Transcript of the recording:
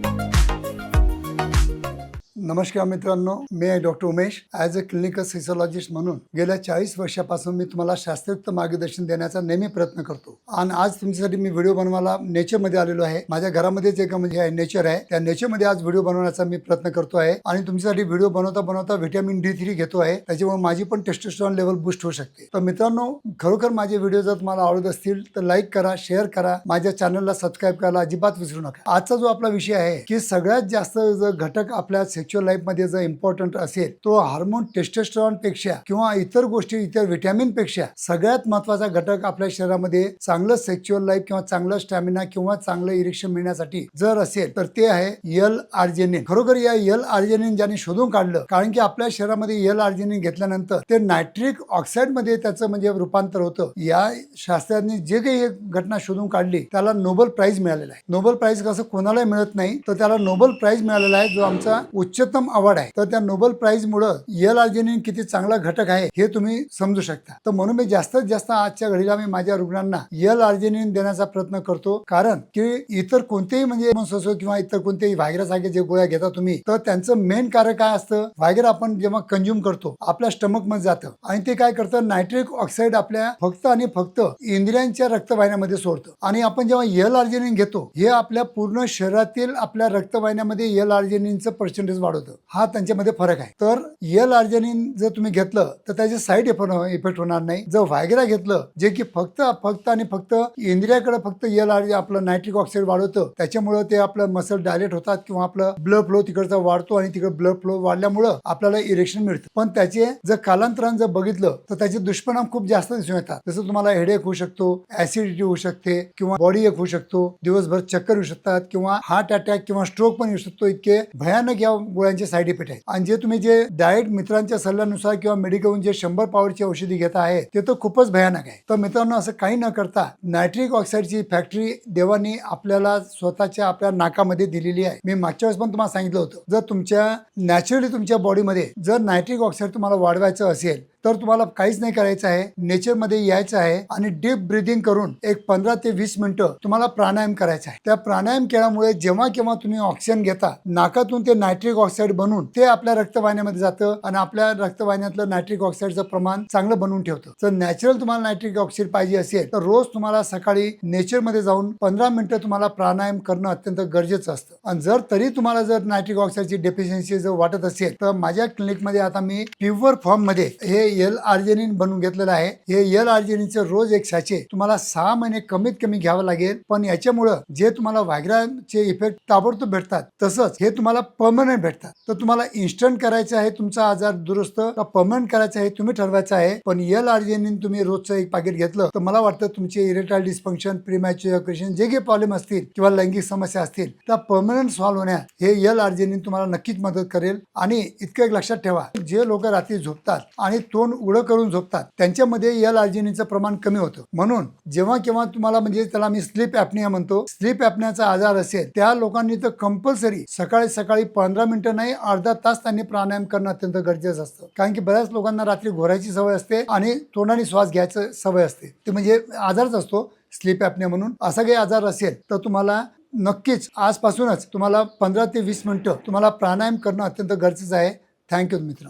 Bye. नमस्कार मित्रांनो मी आहे doctor Umesh. As a clinical sexologist म्हणून गेल्या चाळीस वर्षापासून मी तुम्हाला शास्त्रोक्त मार्गदर्शन देण्याचा नेहमी प्रयत्न करतो. आणि आज तुमच्यासाठी मी व्हिडिओ बनवायला नेचरमध्ये आलेलो आहे. माझ्या घरामध्येच एक म्हणजे आहे नेचर आहे त्या नेचरमध्ये आज व्हिडिओ बनवण्याचा मी प्रयत्न करतो आहे. आणि तुमच्यासाठी व्हिडिओ बनवता बनवता व्हिटॅमिन डी थ्री घेतो आहे. त्याच्यामुळे माझी पण टेस्टोस्टेरॉन लेवल बुस्ट होऊ शकते. तर मित्रांनो खरोखर माझे व्हिडिओ जर तुम्हाला आवडत असतील तर लाईक करा शेअर करा. माझ्या चॅनलला सबस्क्राईब करायला अजिबात विसरू नका. आजचा जो आपला विषय आहे की सगळ्यात जास्त जर घटक आपल्या सेक्च्युअल लाईफमध्ये जर इम्पॉर्टंट असेल तो हार्मोन टेस्टेस्ट्रॉनपेक्षा किंवा इतर गोष्टी इतर व्हिटॅमिनपेक्षा सगळ्यात महत्त्वाचा घटक आपल्या शरीरामध्ये चांगलं सेक्च्युअल लाईफ किंवा चांगलं स्टॅमिना किंवा चांगलं इरेक्शन मिळण्यासाठी जर असेल तर ते आहे यल आर्जेनिन खरोखर या यल आर्जेनिन ज्याने शोधून काढलं कारण की आपल्या शरीरामध्ये यल आर्जेनिन घेतल्यानंतर ते नायट्रिक ऑक्साईडमध्ये त्याचं म्हणजे रूपांतर होतं. या शास्त्रज्ञांनी जे काही घटना शोधून काढली त्याला नोबल प्राइज मिळालेला आहे. नोबल प्राइज कसं कोणालाही मिळत नाही तर त्याला नोबल प्राइज मिळालेला आहे जो आमचा उच्च उच्चतम अवॉर्ड आहे. तर त्या नोबल प्राइज मुळे यल आर्जेनिन किती चांगला घटक आहे हे तुम्ही समजू शकता. तर म्हणून मी जास्तीत जास्त आजच्या घडीला मी माझ्या रुग्णांना यल आर्जेनिन देण्याचा प्रयत्न करतो. कारण की इतर कोणतेही म्हणजे असो किंवा इतर कोणतेही व्हायग्रा सारखे जे गोळ्या घेता तुम्ही तर त्यांचं मेन कार्य काय असतं? व्हायग्रा आपण जेव्हा कंझ्युम करतो आपल्या स्टमकमध्ये जातं. आणि ते काय करतं? नायट्रिक ऑक्साईड आपल्या फक्त आणि फक्त इंद्रियांच्या रक्तवाहिन्यामध्ये सोडतं. आणि आपण जेव्हा यल आर्जेनिन घेतो हे आपल्या पूर्ण शरीरातील आपल्या रक्तवाहिन्यामध्ये यल आर्जेनिनचं पर्सेंटेज वाढवतं. हा त्यांच्यामध्ये फरक आहे. तर यल आर्जनिन जर तुम्ही घेतलं तर त्याचे साईड इफेक्ट हो- होणार नाही. जर व्हायग्रा घेतलं जे की फक्त फक्त आणि फक्त इंद्रियाकडे फक्त यल आर्जे आपलं नायट्रिक ऑक्साईड वाढवतं त्याच्यामुळं ते आपलं मसल डायलेट होतात किंवा आपलं ब्लड फ्लो तिकडचा वाढतो आणि तिकडे ब्लड फ्लो वाढल्यामुळं आपल्याला इरेक्शन मिळतं. पण त्याचे जर कालांतरान जर बघितलं तर त्याचे दुष्परिणाम खूप जास्त दिसून येतात. जसं तुम्हाला हेडेक होऊ शकतो ऍसिडिटी होऊ शकते किंवा बॉडी एक होऊ शकतो दिवसभर चक्कर येऊ शकतात किंवा हार्ट अटॅक किंवा स्ट्रोक पण येऊ शकतो. इतके भयानक या गोळ्यांचे साईड इफेक्ट आहेत. आणि जे तुम्ही जे डाएट मित्रांच्या सल्ल्यानुसार किंवा मेडिकलहून जे शंभर पावरची औषधी घेत आहे ते तर खूपच भयानक आहे. तर मित्रांनो असं काही न करता नायट्रिक ऑक्साईडची फॅक्टरी देवानी आपल्याला स्वतःच्या आपल्या नाकामध्ये दिलेली आहे. मी मागच्या वेळेस पण तुम्हाला सांगितलं होतं. जर तुमच्या नॅचरली तुमच्या बॉडीमध्ये जर नायट्रिक ऑक्साईड तुम्हाला वाढवायचं असेल तर तुम्हाला काहीच नाही करायचं आहे. नेचरमध्ये यायचं आहे आणि डीप ब्रिदिंग करून एक पंधरा ते वीस मिनिटं तुम्हाला प्राणायाम करायचा आहे. त्या प्राणायाम केल्यामुळे जेव्हा केव्हा तुम्ही ऑक्सिजन घेता नाकातून ते नायट्रिक ऑक्साईड बनून ते आपल्या रक्तवाहिन्यामध्ये जातं आणि आपल्या रक्तवाहिन्यातलं नायट्रिक ऑक्साईडचं प्रमाण चांगलं बनवून ठेवतं. जर नॅचरल तुम्हाला नायट्रिक ऑक्साईड पाहिजे असेल तर रोज तुम्हाला सकाळी नेचरमध्ये जाऊन पंधरा मिनिटं तुम्हाला प्राणायाम करणं अत्यंत गरजेचं असतं. आणि जर तरी तुम्हाला जर नायट्रिक ऑक्साईडची डेफिशियन्सी जर वाटत असेल तर माझ्या क्लिनिकमध्ये आता मी प्युअर फॉर्ममध्ये हे एल आर्जेनिन बनवून घेतलेलं आहे. हे एल आर्जेनिनचं रोज एक सॅचे तुम्हाला सहा महिने कमीत कमी घ्यावं लागेल. पण याच्यामुळं जे तुम्हाला व्हायग्राचे इफेक्ट ताबडतोब भेटतात तसंच हे तुम्हाला परमनंट भेटतात. तर तुम्हाला इन्स्टंट करायचं आहे तुमचा आजार दुरुस्त का परमनंट करायचं आहे तुम्ही ठरवायचं आहे. पण एल आर्जेनिन तुम्ही रोजचं एक पाकिट घेतलं तर मला वाटतं तुमचे इरेटाल डिस्फंक्शन प्रिमॅच्युएशन जे काही प्रॉब्लेम असतील किंवा लैंगिक समस्या असतील त्या परमनंट सॉल्व्ह होण्यात हे एल आर्जेनिन तुम्हाला नक्कीच मदत करेल. आणि इतकं एक लक्षात ठेवा जे लोक रात्री झोपतात आणि तोंड उडं करून झोपतात त्यांच्यामध्ये एल आर्जेनिनचं प्रमाण कमी होतं. म्हणून जेव्हा केव्हा तुम्हाला म्हणजे त्याला मी स्लीप ॲपनिया म्हणतो स्लीप ॲपनियाचा आजार असेल त्या लोकांनी तर कंपल्सरी सकाळी सकाळी पंधरा मिनिटं नाही अर्धा तास त्यांनी प्राणायाम करणं अत्यंत गरजेचं असतं. कारण की बऱ्याच लोकांना रात्री घोरायची सवय असते आणि तोंडाने श्वास घ्यायचं सवय असते. ते म्हणजे आजारच असतो स्लीप ॲपने म्हणून. असा काही आजार असेल तर तुम्हाला नक्कीच आजपासूनच तुम्हाला पंधरा ते वीस मिनटं तुम्हाला प्राणायाम करणं अत्यंत गरजेचं आहे. थँक्यू मित्र